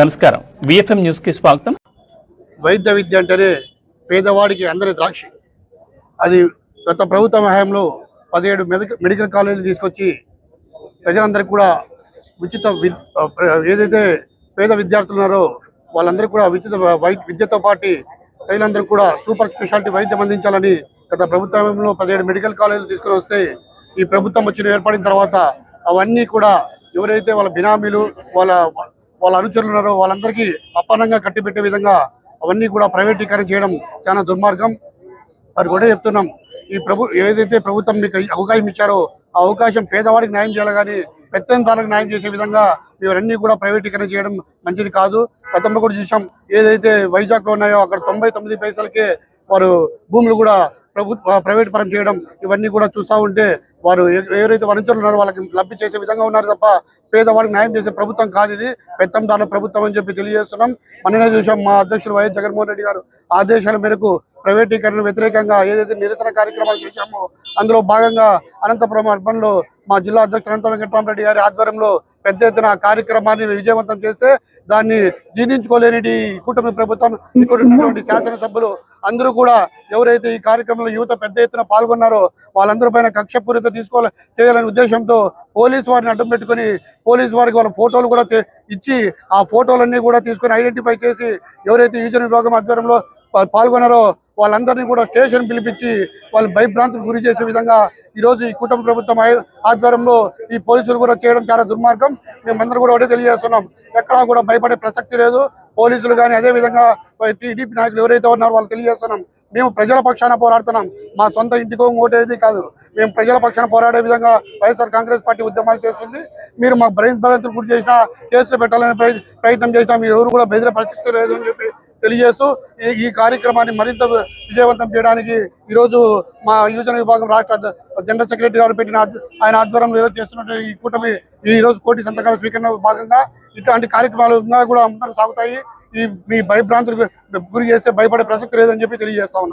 నమస్కారం. విఎఫ్ఎం న్యూస్కి స్వాగతం. వైద్య విద్య అంటేనే పేదవాడికి అందరి ద్రాక్ష. అది గత ప్రభుత్వ హయాంలో పదిహేడు మెడికల్ మెడికల్ కాలేజీలు తీసుకొచ్చి ప్రజలందరికీ కూడా ఉచిత వి ఏదైతే పేద విద్యార్థులు ఉన్నారో వాళ్ళందరూ కూడా ఉచిత విద్యతో పాటు ప్రజలందరూ కూడా సూపర్ స్పెషాలిటీ వైద్యం అందించాలని గత ప్రభుత్వంలో పదిహేడు మెడికల్ కాలేజీలు తీసుకొని వస్తే ఈ ప్రభుత్వం వచ్చిన ఏర్పడిన తర్వాత అవన్నీ కూడా ఎవరైతే వాళ్ళ బినామీలు వాళ్ళ వాళ్ళ అనుచరులు ఉన్నారో. వాళ్ళందరికీ అప్పన్నంగా కట్టిపెట్టే విధంగా అవన్నీ కూడా ప్రైవేటీకరణ చేయడం చాలా దుర్మార్గం. మరి కూడా చెప్తున్నాం. ఈ ప్రభు ఏదైతే ప్రభుత్వం మీకు అవకాశం ఇచ్చారో ఆ అవకాశం పేదవాడికి న్యాయం చేయాలి కానీ పెత్తందారులకు న్యాయం చేసే విధంగా ఇవన్నీ కూడా ప్రైవేటీకరణ చేయడం మంచిది కాదు. గతంలో కూడా చూసాం. ఏదైతే వైజాగ్లో ఉన్నాయో అక్కడ తొంభై తొమ్మిది పైసలకే వారు భూములు కూడా ప్రభుత్వ ప్రైవేట్ పరం చేయడం ఇవన్నీ కూడా చూస్తూ ఉంటే వారు ఎవరైతే వరించలు ఉన్నారో వాళ్ళకి లబ్ధి చేసే విధంగా ఉన్నారు తప్ప పేదవాడికి న్యాయం చేసే ప్రభుత్వం కాదు ఇది. పెత్తందారుల ప్రభుత్వం అని చెప్పి తెలియజేస్తున్నాం. మననే చూసాం మా అధ్యక్షులు వైఎస్ జగన్మోహన్ రెడ్డి గారు ఆదేశాల మేరకు ప్రైవేటీకరణ వ్యతిరేకంగా ఏదైతే నిరసన కార్యక్రమాలు చేశామో అందులో భాగంగా అనంతపురం అర్బన్లో మా జిల్లా అధ్యక్షుడు అనంత వెంకటరామరెడ్డి గారి ఆధ్వర్యంలో పెద్ద ఎత్తున కార్యక్రమాన్ని విజయవంతం చేస్తే దాన్ని జీర్ణించుకోలేని కూటమి ప్రభుత్వం ఇక్కడ ఉన్నటువంటి శాసనసభ్యులు అందరూ కూడా ఎవరైతే ఈ కార్యక్రమంలో యువత పెద్ద ఎత్తున పాల్గొన్నారో వాళ్ళందరి పైన కక్షపూరిత తీసుకోవాలి చేయాలనే ఉద్దేశంతో పోలీస్ వారిని అడ్డం పెట్టుకొని పోలీస్ వారికి వాళ్ళ ఫోటోలు కూడా ఇచ్చి ఆ ఫోటోలన్నీ కూడా తీసుకొని ఐడెంటిఫై చేసి ఎవరైతే యూజన్ విభాగం ఆధ్వర్యంలో పాల్గొన్నారో వాళ్ళందరినీ కూడా స్టేషన్ పిలిపించి వాళ్ళు భయభ్రాంతులకు గురి చేసే విధంగా ఈ రోజు ఈ కుటుంబ ప్రభుత్వం ఆధ్వర్యంలో ఈ పోలీసులు కూడా చేయడం చాలా దుర్మార్గం మేమందరూ కూడా ఒకటే తెలియజేస్తున్నాం ఎక్కడా కూడా భయపడే ప్రసక్తి లేదు పోలీసులు కానీ అదే విధంగా టీడీపీ నాయకులు ఎవరైతే ఉన్నారో వాళ్ళు తెలియజేస్తున్నాం మేము ప్రజల పక్షాన పోరాడుతున్నాం మా సొంత ఇంటికో ఓటేది కాదు మేము ప్రజల పక్షాన పోరాడే విధంగా వైఎస్ఆర్ కాంగ్రెస్ పార్టీ ఉద్యమాలు చేస్తుంది మీరు మా బ్రెయిన్ భరంతులు గురి చేసినా కేసులు పెట్టాలని ప్రయత్నం చేసినా మీరు ఎవరు కూడా బెదిరే ప్రసక్తి లేదు అని చెప్పి తెలియజేస్తూ ఈ- ఈ కార్యక్రమాన్ని మరింత విజయవంతం చేయడానికి ఈరోజు మా యువజన విభాగం రాష్ట్ర జనరల్ సెక్రటరీ గారు పెట్టిన ఆయన ఆధ్వర్యంలో ఈరోజు చేస్తున్న ఈ కూటమి ఈ రోజు కోటి సంతకాల స్వీకరణ భాగంగా ఇట్లాంటి కార్యక్రమాలు కూడా అందరూ సాగుతాయి. ఈ మీ భయభ్రాంతులకు గురి చేస్తే భయపడే ప్రసక్తి లేదని చెప్పి తెలియజేస్తా ఉన్నాం.